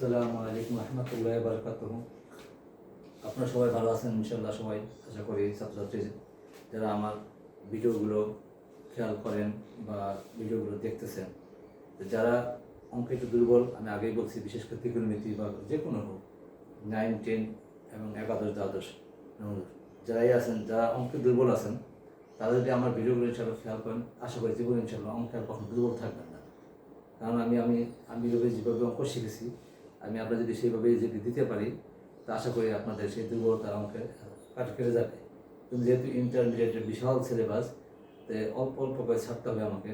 আসসালামু আলাইকুম রহমতুল্লাহ বারকাত আপনারা সবাই ভালো আছেন ইনশাল্লাহ সবাই আশা করি ছাত্রছাত্রী যারা আমার ভিডিওগুলো খেয়াল করেন বা ভিডিওগুলো দেখতেছেন যারা অঙ্কে একটু দুর্বল, আমি আগেই বলছি, বিশেষ করে ত্রিকোণমিতি বা যে কোনো হোক নাইন টেন এবং একাদশ, দ্বাদশ যারাই আছেন, যারা অঙ্কে দুর্বল আছেন তারা যদি আমার ভিডিওগুলো ইনশাল্লাহ খেয়াল করেন। আশা করি জীবন ইনশাল্লাহ অঙ্কে আর কখনো দুর্বল থাকবেন না। কারণ আমি আমি আমি যেভাবে অঙ্ক শিখেছি আমি আপনার যদি সেইভাবে যদি দিতে পারি, তা আশা করি আপনাদের সেই দুর্বলতা অঙ্কে কাটে কেটে যাবে। কিন্তু যেহেতু ইন্টারমিডিয়েটের বিশাল সিলেবাস তো অল্প অল্প করে ছাড়তে হবে আমাকে।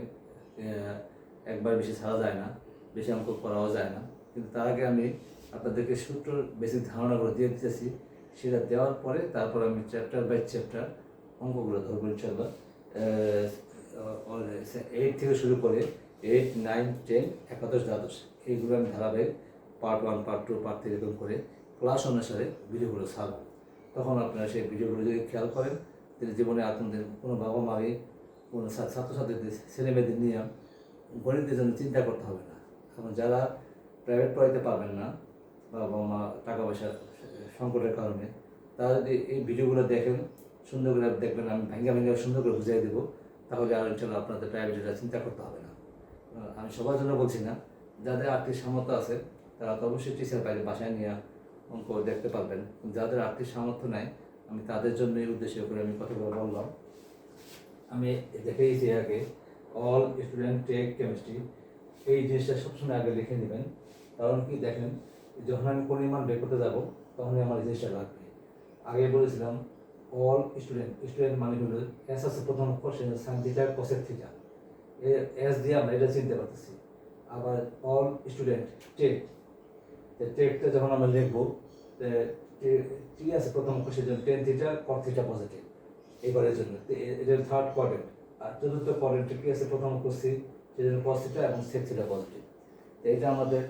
একবার বেশি ছাড়া যায় না, বেশি অঙ্ক করাও যায় না। কিন্তু তার আগে আমি আপনাদেরকে সূত্র বেশি ধারণাগুলো দিয়ে দিতেছি। সেটা দেওয়ার পরে তারপর আমি চ্যাপ্টার বাই চ্যাপ্টার অঙ্কগুলো ধরবো ইনশাল্লাহ এইট থেকে শুরু করে এইট নাইন টেন একাদশ, দ্বাদশ, এইগুলো আমি ধারাবাহিক part one part two part three এরকম করে ক্লাস অনুসারে ভিডিওগুলো ছাড়ব। তখন আপনারা সেই ভিডিওগুলো যদি খেয়াল করেন, তাহলে জীবনে আপনাদের কোনো বাবা মাকে কোনো ছাত্রছাত্রীদের, ছেলেমেয়েদের নিয়ে গণিতের জন্য চিন্তা করতে হবে না। এখন যারা প্রাইভেট পড়াইতে পারবেন না, বাবা মা টাকা পয়সা সংকটের কারণে, তারা যদি এই ভিডিওগুলো দেখেন, সুন্দর করে দেখবেন, আমি ভেঙে ভেঙে সুন্দর করে বুঝিয়ে দেবো, তাহলে আর ইনশাল্লাহ আপনাদের প্রাইভেটরা চিন্তা করতে হবে না। আমি সবার জন্য বলছি না, যাদের আর্থিক সামর্থ্য আছে তারা তো অবশ্যই টিচার বাইরে বাসায় নিয়ে অঙ্ক দেখতে পারবেন। যাদের আর্থিক সামর্থ্য নাই, আমি তাদের জন্য এই উদ্দেশ্যে করে আমি কথাগুলো বললাম। আমি দেখেইছি আগে অল স্টুডেন্ট টেক কেমিস্ট্রি এই জিনিসটা সবসময় আগে লিখে নেবেন। কারণ কি দেখেন, যখন আমি পরিমাণ বের করতে যাব, তখনই আমার জিনিসটা লাগবে। আগে বলেছিলাম অল স্টুডেন্ট স্টুডেন্ট মানে হলো এস আছে প্রথম question sine theta cosec theta S দিয়ে আমরা এটা চিনতে পারতেছি। আবার অল স্টুডেন্ট টেক টেকটা যখন আমরা লিখব টি আছে প্রথম question tan theta cot theta positive এবারের জন্য। এটা থার্ড কোয়াড্রেন্ট আর চতুর্থ কোয়াড্রেন্টে কি আছে? প্রথম কোশ্চি সেজন্য কস থিটা এবং সেক থিটা পজিটিভ তো এটা আমাদের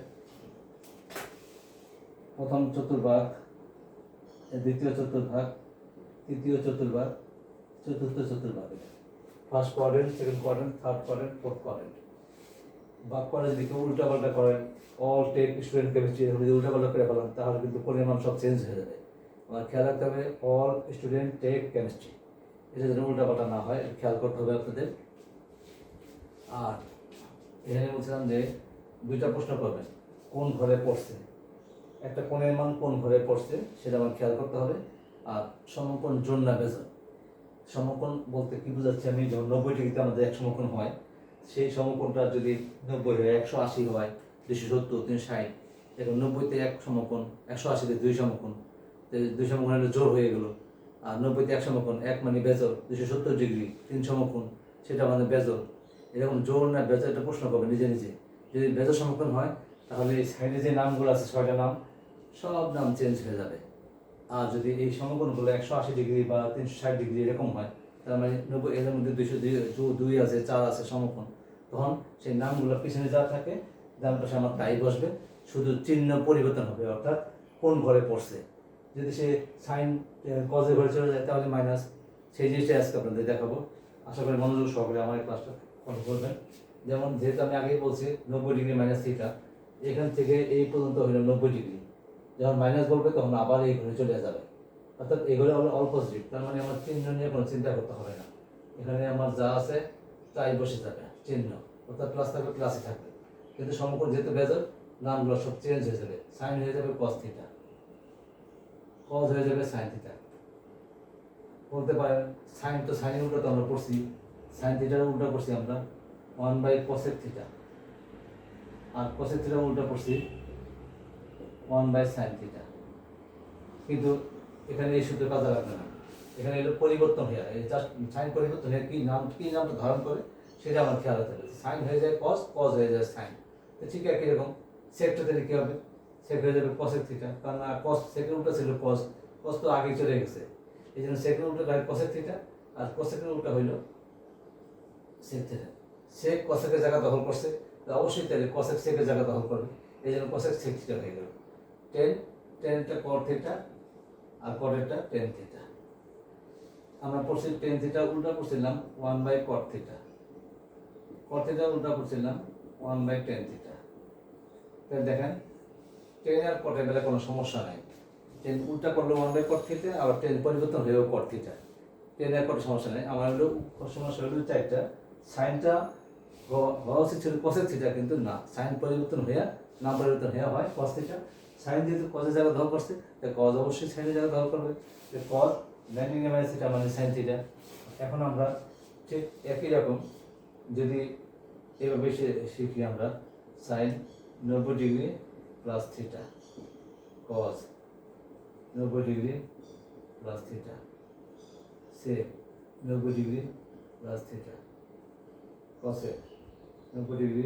প্রথম চতুর্ভাগ দ্বিতীয় চতুর্ভাগ, তৃতীয় চতুর্ভাগ, চতুর্থ চতুর্ভাগ first quadrant second quadrant third quadrant fourth quadrant ভাগ করে যদি কেউ উল্টা পাল্টা করেন অল স্টুডেন্ট কেমিস্ট্রি যদি উল্টা পাল্টা করে ফেলেন, তাহলে কিন্তু পরিমাণ সব চেঞ্জ হয়ে যাবে। আমার খেয়াল রাখতে হবে অল স্টুডেন্ট টেক কেমিস্ট্রি এটা যেন উল্টা পাল্টা না হয় খেয়াল করতে হবে আপনাদের। আর এখানে বলছিলাম যে, দুইটা প্রশ্ন করবেন, কোন ঘরে পড়ছে? একটা কোণের মান কোন ঘরে পড়ছে, সেটা আমার খেয়াল করতে হবে। আর সমকোণ জোন না বেজন সমকোণ বলতে কি বোঝাচ্ছি আমি যখন নব্বই ডিগ্রিতে আমাদের এক সমকোণ হয় সেই সমকোণটা যদি নব্বই হয়, একশো আশি হয় দুশো সত্তর, তিনশো ষাট, এখন নব্বইতে এক সমকোণ, একশো আশিতে দুই সমকোণ। দুই সমকোণ হলে জোর হয়ে গেল। আর নব্বইতে এক সমকোণ, এক মানে বেজর দুশো সত্তর ডিগ্রি, তিন সমকোণ, সেটা মানে বেজর এরকম জোর না বেজর একটা প্রশ্ন করবে নিজে নিজে। যদি বেজর সমকোণ হয়, তাহলে এই সাইডে যে নামগুলো আছে, ছয়টা নাম, সব নাম চেঞ্জ হয়ে যাবে। আর যদি এই সমকোণগুলো একশো আশি ডিগ্রি বা তিনশো ষাট ডিগ্রি এরকম হয়, তার মানে নব্বই এর মধ্যে দুইশো দুই আছে, চার আছে সমকোণ। তখন সেই নামগুলো পিছনে যা থাকে ডান পাশে আমার তাই বসবে। শুধু চিহ্ন পরিবর্তন হবে, অর্থাৎ কোন ঘরে পড়ছে। যদি সে সাইন কজের ঘরে চলে যায়, তাহলে মাইনাস সেই জিনিসটা আজকে আপনাদের দেখাবো। আশা করি মনোযোগ সহকারে আমার ক্লাসটা ফলো করবেন। যেমন যেহেতু আমি আগেই বলছি, নব্বই ডিগ্রি মাইনাস থিটা এখান থেকে এই পর্যন্ত হলো নব্বই ডিগ্রি যখন মাইনাস বলবে, তখন আবার এই ঘরে চলে যাবে। অর্থাৎ ঘরে হলো অল তার মানে আমার চিহ্ন নিয়ে কোনো চিন্তা করতে হবে না। এখানে আমার যা আছে, তাই বসে যাবে। চিহ্ন, অর্থাৎ প্লাস থাকবে প্লাসই থাকবে। কিন্তু সমকোণ যেহেতু বেজর নামগুলো সব চেঞ্জ হয়ে যাবে। সাইন হয়ে যাবে কস থিটা কজ হয়ে যাবে সাইন থিটা বলতে পারেন সাইন তো সাইনের উল্টো তো আমরা পড়ছি সাইন থিটার উল্টা পড়ছি আমরা। ওয়ান বাই কসেক থিটা আর কসেক থিটার উল্টা পড়ছি ওয়ান বাই সাইন থিটা কিন্তু এখানে এই সূত্র কাজে লাগবে না। এখানে এলো পরিবর্তন হয়ে যায় জাস্ট সাইন পরিবর্তন হয়ে কি নাম, কি নামটা ধারণ করে? সেটা আমার খেয়াল রাখতে হবে সাইন হয়ে যায় কস কস হয়ে যায় সাইন তো ঠিক একই রকম। সেকটা দিলে কী হবে। সেক হয়ে যাবে কসেক থিটা কারণ কস সেকের উল্টা ছিল কস কস তো আগে চলে গেছে। এই জন্য সেকের উল্টা হয় কসেক থিটা আর কসেকের উল্টা হইল সেক থিটা সেক কসেকের জায়গা দখল করছে। অবশ্যই তাহলে কসেক সেকের জায়গা দখল করবে। এই জন্য কসেক সেক থিটা হয়ে গেল। টেন টেনটা কর থিটা আর করেরটা টেন থিটা আমরা পড়ছি টেন থিটা উল্টা পড়ছিলাম one by cot theta cot উল্টা পড়ছিলাম ওয়ান বাই টেন থিটা তাহলে দেখেন টেন আর কটের বেলা কোনো সমস্যা নাই। টেন উল্টা করলে ওয়ান বাই কট থিটা আবার টেন পরিবর্তন হয়েও কট থিটা টেন আর কটের সমস্যা নেই। আমার হলো সমস্যা হলো চারটা সাইনটা হওয়া উচিত ছিল কসের থিটা কিন্তু না। সাইন পরিবর্তন হয়ে নাম পরিবর্তন হয়ে হয় কস থিটা সাইন যেহেতু কজের জায়গা দখল করছে তাই কজ অবশ্যই সাইনের জায়গা দখল করবে। কজ নাইনটিন মাইনাস থিটা মানে সাইন থিটা এখন আমরা ঠিক একই রকম যদি এভাবে শিখি আমরা সাইন নব্বই ডিগ্রি প্লাস থিটা কস নব্বই ডিগ্রি প্লাস থিটা সে নব্বই ডিগ্রি প্লাস থিটা কসে নব্বই degree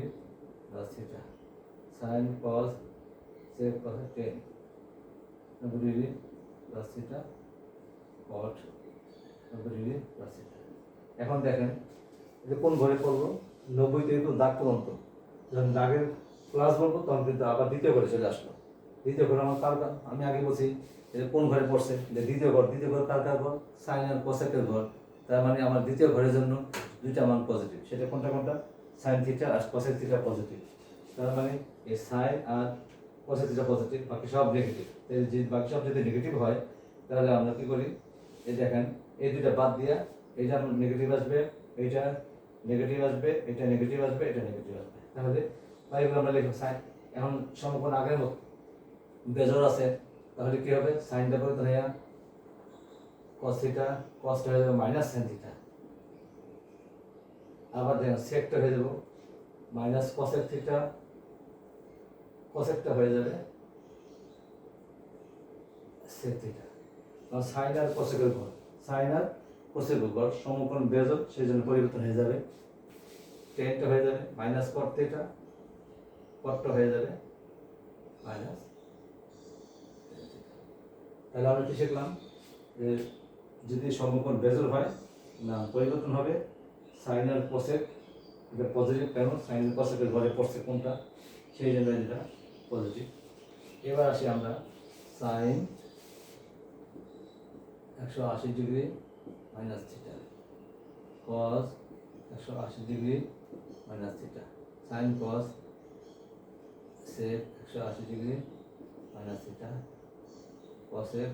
plus theta sine cosec কসে tan নব্বই ডিগ্রি প্লাস থিটা কট নব্বই ডিগ্রি প্লাস থিটা এখন দেখেন এটা কোন ঘরে পড়ব? নব্বই থেকে তো দাগ পর্যন্ত। যখন দাগের ক্লাস বলব তখন কিন্তু আবার দ্বিতীয় ঘরে চলে আসলো দ্বিতীয় ঘর আমার কার আমি আগে বলছি এটা কোন ঘরে পড়ছে? যে দ্বিতীয় ঘর। দ্বিতীয় ঘর কার কার ঘর? সাইন আর ঘর। তার মানে আমার দ্বিতীয় ঘরের জন্য দুইটা মান পজিটিভ সেটা কোনটা কোনটা? সাইন থিটা আর কোসেক থিটা পজিটিভ তার মানে এই সাইন আর কোসেক থিটা পজিটিভ বাকি সব নেগেটিভ যদি বাকি সব যদি নেগেটিভ হয়, তাহলে আমরা কী করি? এই দেখেন, এই দুইটা বাদ দিয়া, এইটা নেগেটিভ আসবে, এইটা নেগেটিভ আসবে, এটা নেগেটিভ আসবে, এটা নেগেটিভ আসবে। তাহলে বা এগুলো আমরা লিখব সাইন এখন সমকোণ আগের মতো। বেজর আছে, তাহলে কি হবে? সাইন দেবো তো হইয়া কস থিটা কসটা হয়ে যাবে মাইনাস থিটা আবার দেখেন সেকটা হয়ে যাব মাইনাস কসেক থিটা কসেকটা হয়ে যাবে সেক থিটা কারণ সাইন আর কোসেকের ঘর সাইন আর কোসেকের ঘর সমকোণ বেজর সেই জন্য পরিবর্তন হয়ে যাবে। টেনটা হয়ে যাবে মাইনাস কট থিটা কটটা হয়ে যাবে মাইনাস তাহলে আমরা কি শিখলাম? যে যদি সমকোণ বেজর হয়, না, পরিবর্তন হবে সাইন আর কোসেক এটা পজিটিভ কেন? সাইন কোসেকের ঘরে পড়ছে কোনটা? সেই জন্য এটা পজিটিভ এবার আসি আমরা সাইন একশো আশি ডিগ্রি মাইনাস থিটা কস একশো আশি degree minus theta sine cos sec একশো আশি ডিগ্রি মাইনাস থিটা কসেক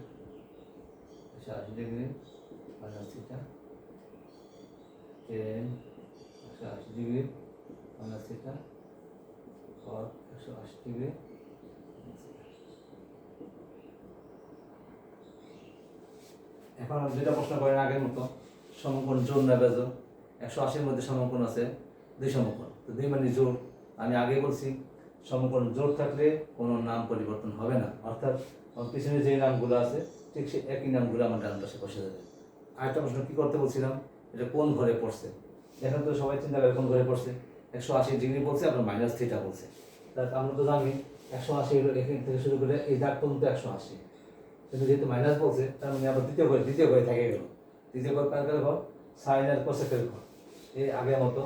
একশো আশি ডিগ্রি মাইনাস থিটা টেন একশো আশি ডিগ্রি মাইনাস থিটা কস একশো আশি ডিগ্রি এখন যেটা প্রশ্ন করেন আগের মতো। সমকোণ জোর না বেজোর একশো আশির মধ্যে সমকোণ আছে, দুই সমকোণ। তো দুই মানে জোর আমি আগে বলছি, সমকোণ জোর থাকলে কোনো নাম পরিবর্তন হবে না। অর্থাৎ পিছনে যে নামগুলো আছে, ঠিক সেই একই নামগুলো আমার ডান পাশে বসে যাবে। আরেকটা প্রশ্ন কী করতে বলছিলাম? এটা কোন ঘরে পড়ছে? এখন তো সবাই চিন্তা করে কোন ঘরে পড়ছে। একশো আশি ডিগ্রি বলছে আপনার মাইনাস থ্রিটা বলছে। তার আমরা তো জানি, একশো আশি এখান থেকে শুরু করে এই দাগ পর্যন্ত একশো আশি। কিন্তু যেহেতু মাইনাস বলছে, তার মানে আবার দ্বিতীয় ঘরে দ্বিতীয় ঘরে থাকে গেল। দ্বিতীয় ঘর কার কার ঘর সাইন আর কোসেকের ঘর এই আগের মতো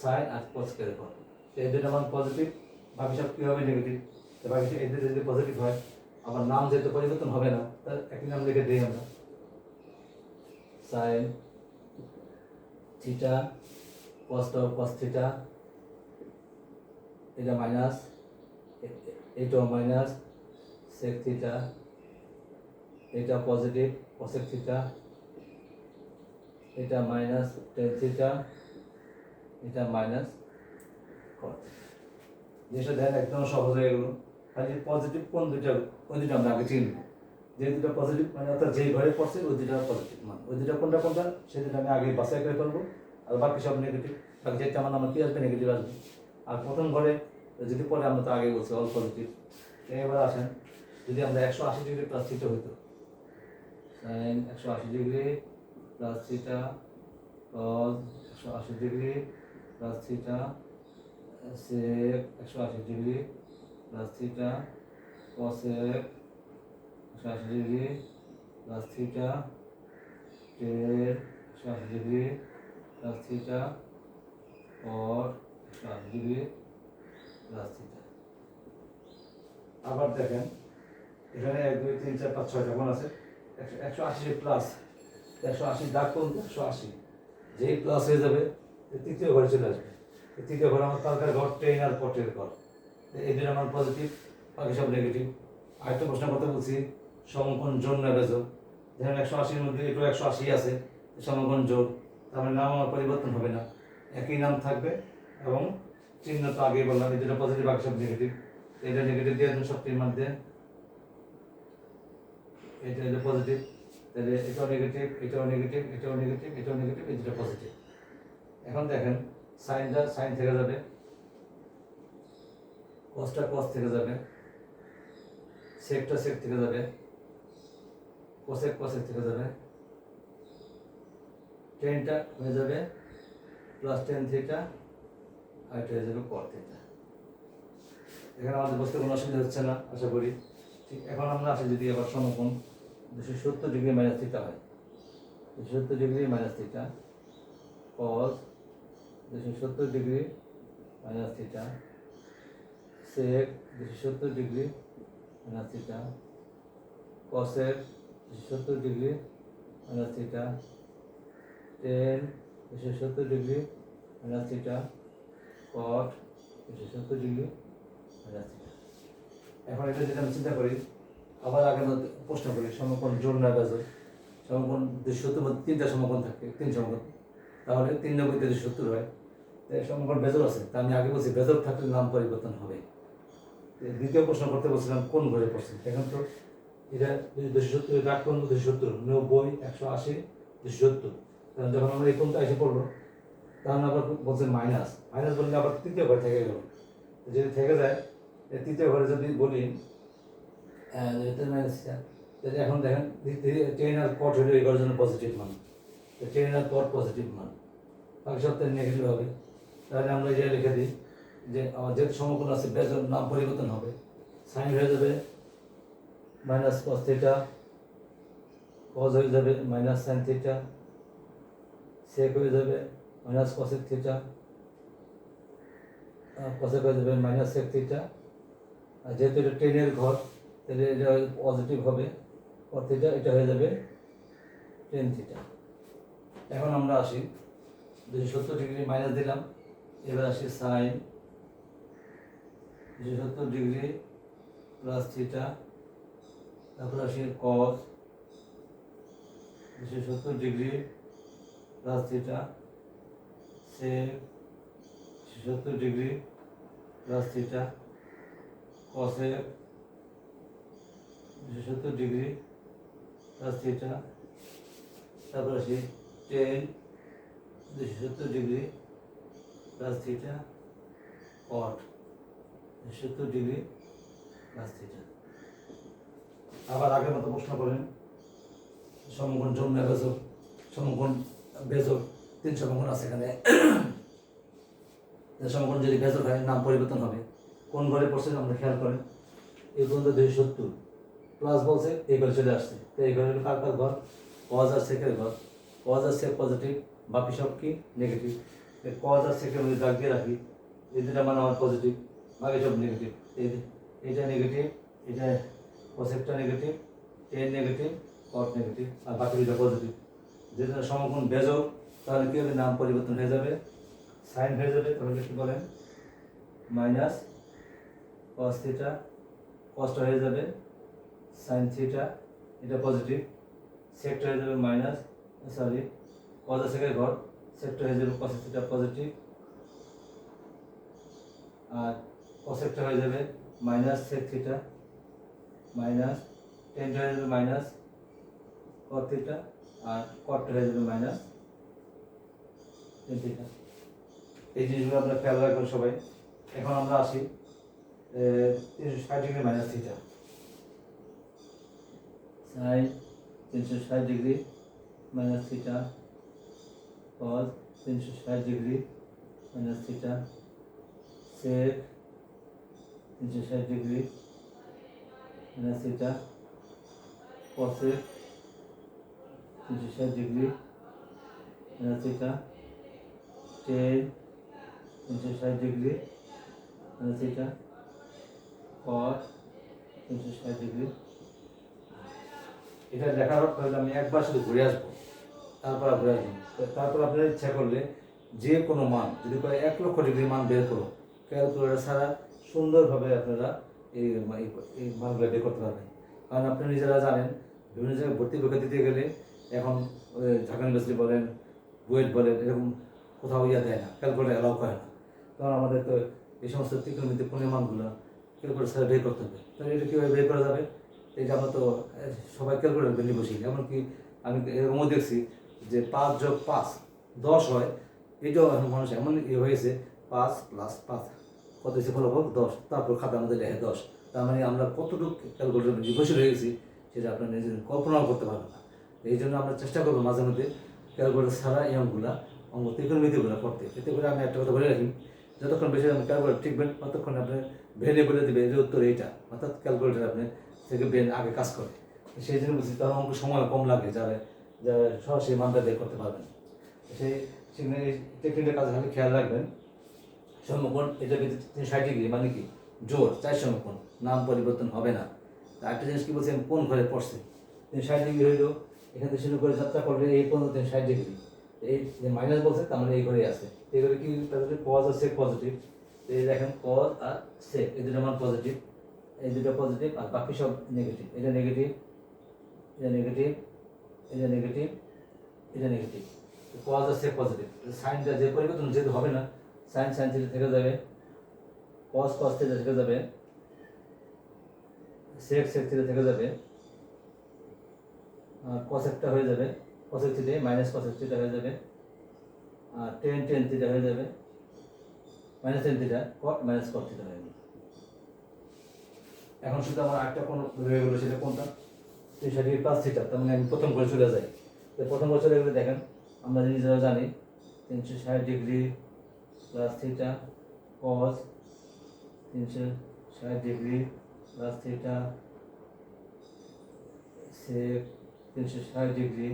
সাইন আর কোসেকের ঘর তো এই দুটো মান পজিটিভ বাকি সব কী হবে নেগেটিভ তো বাকি সব এদের যদি পজিটিভ হয়, আবার নাম যেহেতু পরিবর্তন হবে না, তার একই নাম লিখে দিই আমরা। Sine theta cos cos theta এটা মাইনাস এটাও মাইনাস সেক থিটা এটা পজিটিভ কসেক থিটা এটা মাইনাস টেন থিটা এটা মাইনাস জিনিসটা দেখেন একদম সহজ হয়ে গেল। খালি পজিটিভ কোন দুইটা, ওই দুটো আমরা আগে চিনব যে দুটো পজিটিভ মানে অর্থাৎ যেই ঘরে পড়ছে, ওই দুটো পজিটিভ মান। ওই দুটো কোনটা কোনটা সেই দুটো আমি আগে বাছাই করে ফেলব। আর বাকি সব নেগেটিভ বাকি যেটা আমার নাম্বার কি আসবে নেগেটিভ আসবে। আর প্রথম ঘরে যদি পরে আমরা তো আগে বলছি অল পজিটিভ এবার আসেন, যদি আমরা একশো আশি ডিগ্রি প্লাস থিটা হইতো সাইন একশো আশি ডিগ্রি প্লাস থিটা কস একশো আশি ডিগ্রি প্লাস থিটা সেক একশো আশি ডিগ্রি প্লাস থিটা কসেক একশো আশি ডিগ্রি প্লাস থিটা টেন একশো আশি ডিগ্রি প্লাস থিটা কট একশো আশি ডিগ্রি প্লাস থিটা। আবার দেখেন, এখানে এক, দুই, তিন, চার, পাঁচ, ছয়টা কোণ আছে। একশো আশি প্লাস একশো আশি দাগ কোন একশো আশি। যেই প্লাস হয়ে যাবে তৃতীয় ঘরে চলে আসবে। তৃতীয় ঘরে আমার তরকারি ঘর ট্রেন আর পটের ঘর। এই আমার পজিটিভ বাকি সব নেগেটিভ আরেকটা প্রশ্ন করতে বলছি, সমকোণ জোর না বেজোর? ধরেন একশো আশির মধ্যে একটু একশো আশি আছে, সমকোণ জোর। তার মানে নাম আমার পরিবর্তন হবে না। একই নাম থাকবে এবং চিহ্ন তো আগেই বললাম, এই দুটো পজিটিভ বাকি সব নেগেটিভ এটা নেগেটিভ দিয়ে দেন সবটির মধ্যে এটা হলো পজিটিভ তাহলে এটাও নেগেটিভ এটাও নেগেটিভ এটাও নেগেটিভ এটাও নেগেটিভ এই দুটো পজিটিভ এখন দেখেন সাইনটা সাইন থেকে যাবে কসটা কস থেকে যাবে সেকটা সেক থেকে যাবে কোসেক কোসেক থেকে যাবে টেনটা হয়ে যাবে প্লাস টেন থিটা আর এটা হয়ে যাবে কর থিটা এখানে আমাদের বুঝতে কোনো অসুবিধা হচ্ছে না, আশা করি। ঠিক, এখন আমরা আসি যদি আবার সমকোণ। দুশো সত্তর ডিগ্রি মাইনাস থিটা হয়। দুশো সত্তর ডিগ্রি মাইনাস থিটা কস দুশো সত্তর ডিগ্রি মাইনাস থিটা সেক দুশো সত্তর ডিগ্রি মাইনাস থিটা কসেক দুশো সত্তর ডিগ্রি মাইনাস থিটা টেন দুশো সত্তর ডিগ্রি মাইনাস থিটা কট দুশো সত্তর ডিগ্রি মাইনাস থিটা এখন এটা যেটা আমি চিন্তা করি আবার আগে প্রশ্ন করি, সমকোণ জোর না বেজর? সমকোণ সত্তর তিনটা সমকোণ থাকে, তিন সমকোণ, তাহলে তিন নব্বই দুশো সত্তর হয়। সমকোণ বেজর আছে, তা আমি আগে বলছি বেজর থাকলে নাম পরিবর্তন হবে। দ্বিতীয় প্রশ্ন করতে বলছিলাম, কোন ঘরে পড়ছে এখন তো এটা যদি দুশো সত্তর রাগ করব দুশো সত্তর? নব্বই, একশো আশি, দুশো সত্তর। কারণ যখন আমরা এই কোনটা এসে পড়ল তখন আবার বলছে মাইনাস। মাইনাস বললে আবার তৃতীয় ঘরে থেকে গেল। যদি থেকে যায় তৃতীয় ঘরে যদি বলি মাইনাসটা তাহলে এখন দেখেন টেন আর কট হলো এগারোর জন্য পজিটিভ মান। টেন আর কট পজিটিভ মান। বাকি সব নেগেটিভ হবে। তাহলে আমরা এটা লিখে দিই যে, আমার যেহেতু সমকোণ আছে বেজর নাম পরিবর্তন হবে। সাইন হয়ে যাবে মাইনাস কস থিটা কজ হয়ে যাবে মাইনাস সাইন থিটা সেক হয়ে যাবে মাইনাস কসেক থিটা কসেক হয়ে যাবে মাইনাস সেক থিটা আর যেহেতু এটা টেনের ঘর তাহলে এটা পজিটিভ হবে। কর থিটা এটা হয়ে যাবে টেন থিটা এখন আমরা আসি দুশো সত্তর ডিগ্রি মাইনাস দিলাম, এবার আসি সাইন দুশো সত্তর ডিগ্রি প্লাস থিটা তারপর আসি কস দুশো সত্তর ডিগ্রি প্লাস থিটা সেক সত্তর ডিগ্রি প্লাস থিটা দুশো সত্তর ডিগ্রি, প্লাস থিটা তারপর আসি টেন দুশো সত্তর ডিগ্রি, প্লাস থিটা, কট দুশো সত্তর ডিগ্রি, প্লাস থিটা। আবার আগের মতো প্রশ্ন করেন, সমকোণ জন্মে বেজক সমকোণ বেজক তিন সমকোণ আছে এখানে। সমকোণ যদি বেজক হয় নাম পরিবর্তন হবে। কোন ঘরে পড়ছে, আমরা খেয়াল করেন, এই পর্যন্ত দুই সত্তর। প্লাস বলছে এই ঘরে চলে আসছে। তো এই ঘরে কার কার ঘর? কজ আর সেকের ঘর। কজ আর সেক পজিটিভ বাকি সব কি? নেগেটিভ কজ আর সেকের মধ্যে দাগ দিয়ে রাখি। এই দুটা মানে আমার পজিটিভ বাকি সব নেগেটিভ এটা নেগেটিভ এটা কসেকটা negative tan negative cot negative আর বাকি দুটা পজিটিভ যেটা সমকোণ বেজক তাহলে কী হবে? নাম পরিবর্তন হয়ে যাবে। সাইন হয়ে যাবে, তাহলে কি বলেন? মাইনাস কস থিটা কষ্ট হয়ে যাবে সাইন থিটা এটা পজিটিভ সেক্টর হয়ে যাবে মাইনাস সরি কজ সেকের ঘর সেক্টর হয়ে যাবে কস থিটা পজিটিভ আর কসেক্টর হয়ে যাবে মাইনাস সেক থিটা মাইনাস টেনটা হয়ে যাবে মাইনাস কট থিটা আর কটটা হয়ে যাবে মাইনাস এই জিনিসগুলো আপনার খেয়াল রাখবেন সবাই। এখন আমরা আসি তিনশো ষাট ডিগ্রি মাইনাস থিটা সাইন তিনশো ষাট ডিগ্রি মাইনাস থিটা কস তিনশো ষাট ডিগ্রি মাইনাস থিটা সেক তিনশো ষাট ডিগ্রি মাইনাস থিটা কসেক তিনশো ষাট ডিগ্রি মাইনাস থিটা টেন তিনশো ষাট ডিগ্রি মাইনাস থিটা তিনশো ষাট ডিগ্রি এটা দেখার অর্থ হলে আমি একবার শুধু ঘুরে আসব, তারপর ঘুরে আসব তারপর আপনারা ইচ্ছা করলে যে কোনো মান, যদি করে এক লক্ষ ডিগ্রি মান বের করো ক্যালকুলেটার ছাড়া সুন্দরভাবে আপনারা এই এই- মানগুলো বের করতে পারবেন। কারণ আপনি নিজেরা জানেন, বিভিন্ন জায়গায় ভর্তি পরীক্ষা দিতে গেলে এখন ঢাকা ইউনিভার্সিটি বলেন, বুয়েট বলেন, এরকম কোথাও ইয়া দেয় না ক্যালকুলেটার অ্যালাউ করে না। কারণ আমাদের তো এই সমস্ত ত্রিকোণমিতিক পরিমাণগুলো ক্যালকুলেটার ছাড়া বের করতে হবে। তাহলে এটা কীভাবে বের করা যাবে? এটা আমরা তো সবাই ক্যালকুলেটার বের বসি। এমনকি আমি এরকমও দেখছি যে পাঁচ যোগ পাঁচ দশ হয়, এটাও এখন মানুষ এমন ইয়ে হয়েছে, পাঁচ প্লাস পাঁচ। কত হয়েছে ফলাফল? দশ। তারপর খাতা আমাদের লেখে দশ। তার মানে আমরা কতটুকু ক্যালকুলেটার নির্ভরশীল হয়ে গেছি, সেটা আপনার নিজের কল্পনাও করতে পারবেন না। এই জন্য আমরা চেষ্টা করব মাঝে মধ্যে ক্যালকুলেটার ছাড়া এই অঙ্কগুলা, অঙ্ক ত্রিকোণমিতিগুলো করতে। এতে করে আমি একটা কথা বলে রাখি, যতক্ষণ বেশি আপনি ক্যালকুলেটার ঠিকবেন ততক্ষণ আপনি ব্রেনে বলে দেবে যে উত্তর এইটা। অর্থাৎ ক্যালকুলেটার আপনি থেকে ব্রেন আগে কাজ করে। সেই জন্য বলছি তার অঙ্ক সময় কম লাগে যারা যারা সরাসরি মানটা বের করতে পারবেন। সেই সেখানে এই টেকনিকের কাজ খালি খেয়াল রাখবেন। সমকোণ এটা কিন্তু ষাট ডিগ্রি মানে কি? জোর চার সমকোণ নাম পরিবর্তন হবে না। তা একটা জিনিস কি বলছেন, কোন ঘরে পড়ছে? তিনি ষাট ডিগ্রি হইল, এখান থেকে শুরু করে যাত্রা করলে এই পর্যন্ত তিনি ষাট ডিগ্রি। এই যে মাইনাস বলছে, তার মানে এই ঘরেই আছে। এই ঘরে কি তাদের কজ সেক পজিটিভ এই দেখেন কজ আর সেক এই দুটো মান পজিটিভ এই দুটো পজিটিভ আর বাকি সব নেগেটিভ এটা নেগেটিভ এটা নেগেটিভ এটা নেগেটিভ এটা নেগেটিভ কজ সেক পজিটিভ সাইনটা যে পরিবর্তন যেহেতু হবে না সাইন সাইন থিটা থেকে যাবে কস কস থিটা থেকে যাবে সেক সেক থিটা থেকে যাবে, আর কসেকটা হয়ে যাবে cosec theta minus cosec theta হয়ে যাবে, আর টেন টেন থিটা হয়ে যাবে minus tan theta cot minus cot theta হয়ে যাবে। এখন শুধু আমার একটা কোন রয়ে গেলো সেটা কোনটা? তিনশো ডিগ্রি প্লাস থিটা তার মানে আমি প্রথম করে চলে যাই। তো প্রথম করে চলে গেলে দেখেন, আমরা নিজেরা জানি, তিনশো ষাট ডিগ্রি প্লাস থিটা কস তিনশো ষাট ডিগ্রি প্লাস থিটা সেক তিনশো ষাট ডিগ্রি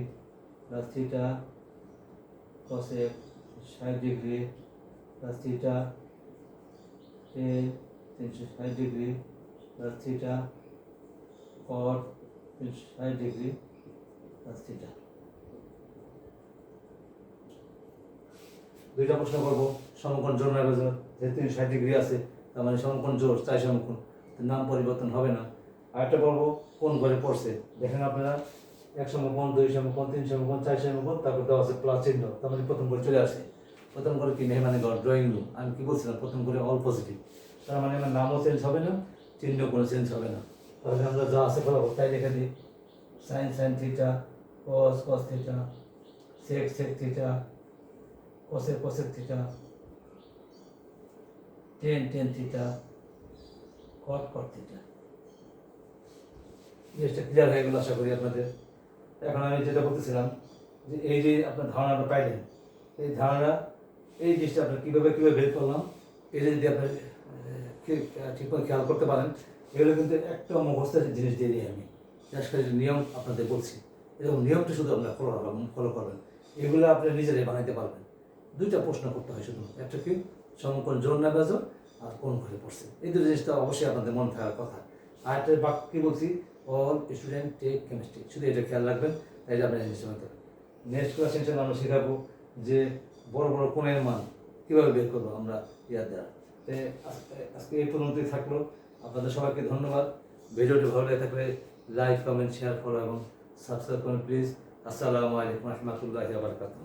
প্লাস থিটা কসেক ষাট ডিগ্রি প্লাস থিটা তিনশো ষাট ডিগ্রি থিটা কট তিনশো ষাট ডিগ্রি প্লাস থিটা দুইটা প্রশ্ন করব। সমকোণ জোর না বেজোর যে তিনশো ষাট ডিগ্রি আছে, তার মানে সমকোণ জোর চাই সমকোণ। নাম পরিবর্তন হবে না। আরেকটা পড়ব, কোন ঘরে পড়ছে? দেখেন আপনারা, এক সমকোণ, দুই সমকোণ, তিন সমকোণ, চার সমকোণ, তারপর দেওয়া আছে প্লাস চিহ্ন। তার মানে প্রথম করে চলে আসে। প্রথম করে কি মেহমানি ঘর? ড্রয়িং রুম আমি কি বলছিলাম? প্রথম করে অল পজিটিভ তার মানে আমার নামও চেঞ্জ হবে না। চিহ্ন কোনো চেঞ্জ হবে না। তাহলে আমরা যা আছে ফলাফল তাই লিখে দিই sine sine theta cos cos theta sec sec theta cosec cosec theta tan tan theta cot cot theta জিনিসটা ক্লিয়ার হয়ে গেল আশা করি আপনাদের। এখন আমি যেটা বলতেছিলাম, যে এই যে আপনার ধারণাটা পাইলেন, এই ধারণা, এই জিনিসটা আপনার কীভাবে কীভাবে বের করলাম, এটা যদি আপনার ঠিকমতো খেয়াল করতে পারেন, এগুলো কিন্তু একটা মুখস্থের জিনিস দিয়ে দিই আমি। খালি নিয়ম আপনাদের বলছি এরকম নিয়মটা শুধু আপনারা ফলো ফলো করবেন। এগুলো আপনি নিজেরাই বানাইতে পারবেন। দুইটা প্রশ্ন করতে হয় শুধু, একটা কি, সমকোণ জোর না বেজর, আর কোন ঘরে পড়ছে। এই দুটো জিনিসটা অবশ্যই আপনাদের মনে থাকার কথা। আর একটা বাক্য বলছি অল স্টুডেন্ট টেক কেমিস্ট্রি শুধু এটা খেয়াল রাখবেন, তাই আপনি জিনিসটা মনে থাকবেন নেক্সট ক্লাস ইনশাল্লাহ আমরা শেখাবো যে বড় বড় কোণের মান কীভাবে বের করব আমরা ইয়ার দ্বারা। আজকে- এই পর্যন্তই থাকল। আপনাদের সবাইকে ধন্যবাদ। ভিডিওটি ভালো লেগে থাকলে লাইক কমেন্ট শেয়ার ফলো এবং সাবস্ক্রাইব করুন প্লিজ আসসালামু আলাইকুম রহমতুল্লাহ আবরকাতুহ